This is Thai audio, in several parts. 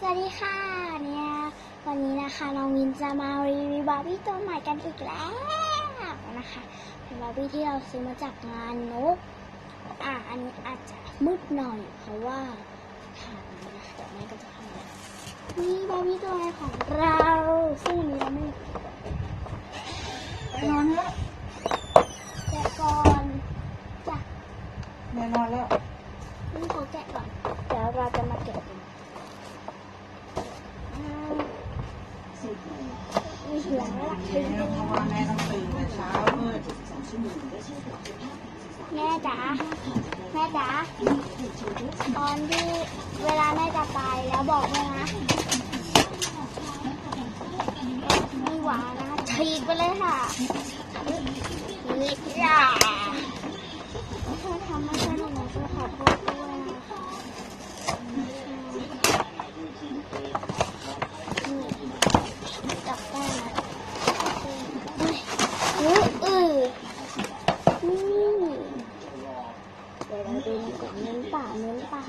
สวัสดีค่ะเนี่ยวันนี้นะคะน้องวินจะมารีวิวบาร์บี้ตัวใหม่กันอีกแล้วนะคะเป็นบาร์บี้ที่เราซื้อมาจากงานนกอะอันนี้อาจจะมืดหน่อยเพราะว่าถ่ายมานะคะเดี๋ยวแม่ก็จะทำนี่บาร์บี้ตัวใหม่ของเราซึ่งวันนี้เราไม่ไปนอนเถอะแกะก่อนจ้ะแม่นอนแล้วนี่ขอแกะก่อนเดี๋ยวเราจะมาแกะกันอ่า มีหัวแล้วเพราะว่าแม่ต้องตื่นแต่เช้ามืดแม่จ๋าแม่จ๋าตอนที่เวลาแม่จะไปแล้วบอกแม่นะไมีหวานนะคะฉีกไปเลยค่ะฉีกจ้าถ้าทำไมนูจะขอโทษด้วยนะคะนี่จับได้นะเฮ้ยเออนี่เดี๋ยวเราดูมันก่อนเน้นป่าเน้นป่า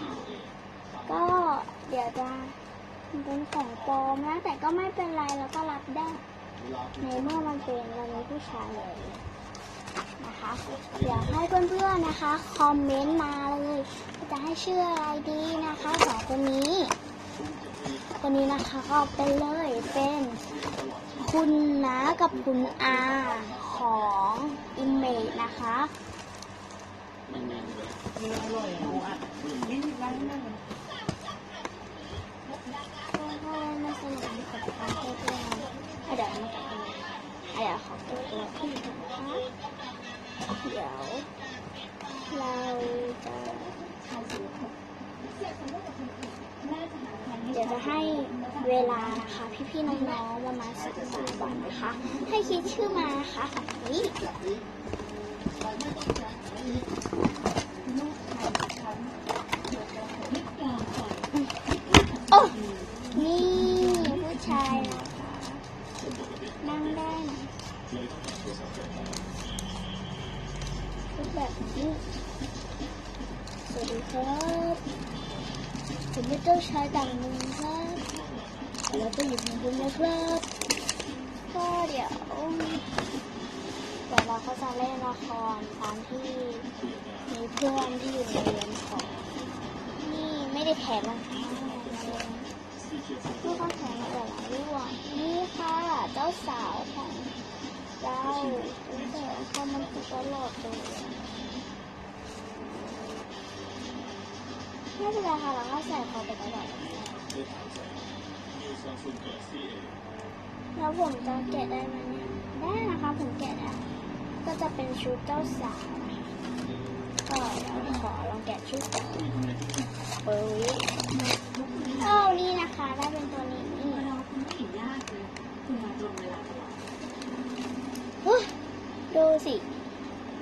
ก็เดี๋ยวจะ มันเป็นของปลอมนะแต่ก็ไม่เป็นไรแล้วก็รับได้ ในเมื่อมันเป็นเรามีผู้ชายเลยนะคะเดี๋ยวให้เพื่อนๆนะคะ คอมเมนต์มาเลยว่าจะให้ชื่ออะไรดีนะคะสองคนนี้คนนี้นะคะก็เป็นเลยเป็นคุณน้ากับคุณอาของอิมเมจนะคะมีอร่อยหมูอัด จะให้เวลานะคะ พี่ๆน้องๆประมาณสิบสามวันนะคะ ให้คิดชื่อมานะคะของนี้โอ้นี่ผู้ชายนะคะนั่งได้นะรูปแบบนี้สวัสดีครับ ผมเป็นเจ้าชายต่างเมืองครับแล้วก็อยู่ในคุณนะครับก็เดี๋ยวเดี๋ยวเราก็จะเล่นละครตามที่มีเพื่อนที่อยู่ในเรียนของนี่ไม่ได้แถมนะคะผู้ต้องแถมมาแต่ละเรื่องนี่ค่ะเจ้าสาวของเราตั้งแต่เข้ามันติดตลอดเลย ไม่เป็นไรค่ะเราก็ใส่เขาไปตลอดแล้วผมจะแกะได้ไหมเนี่ยได้นะคะผมแกะได้ก็จะเป็นชุดเจ้าสาวก็ขอลองแกะชุดก่อนเอ้ยเอานี่นะคะได้เป็นตัวนี้อุ๊ยดูสิ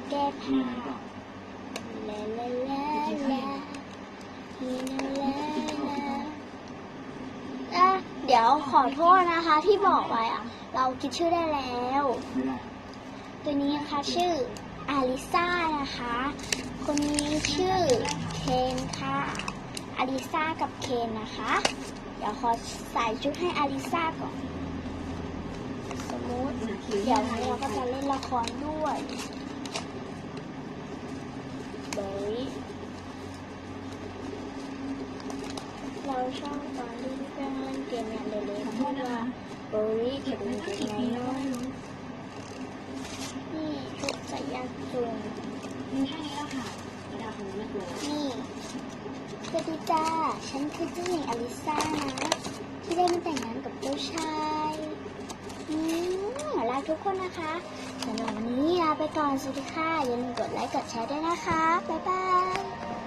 แก้ผ้าลาลาลาลาลาลาลาอะ เดี๋ยวขอโทษนะคะที่บอกไปอะเราคิดชื่อได้แล้ว ตัวนี้นะคะชื่ออาลิซ่านะคะ คนนี้ชื่อเคนค่ะอาลิซ่ากับเคนนะคะ เดี๋ยวขอใส่ชุดให้อาลิซ่าก่อน สมมติ เดี๋ยวนี้เราก็จะเล่นละครด้วยเบยเราชอบตอนที่เพื่อนเล่นเกมเนี่ยเลยๆพูดว่า เบยเป็นยังไงเนาะนี่ชุดใส่ยางจุงมีแค่นี้แล้วค่ะระดับนี้นะตัวนี่สวัสดีจ้าฉันคือเจ้าหญิงอลิซานะที่ได้มาแต่งงานกับเจ้ชายอืมลาทุกคนนะคะสำหรับวันนี้ลาไปก่อนสวัสดีค่ะอย่าลืมกดไลค์กดแชร์ด้วยนะคะบ๊ายบาย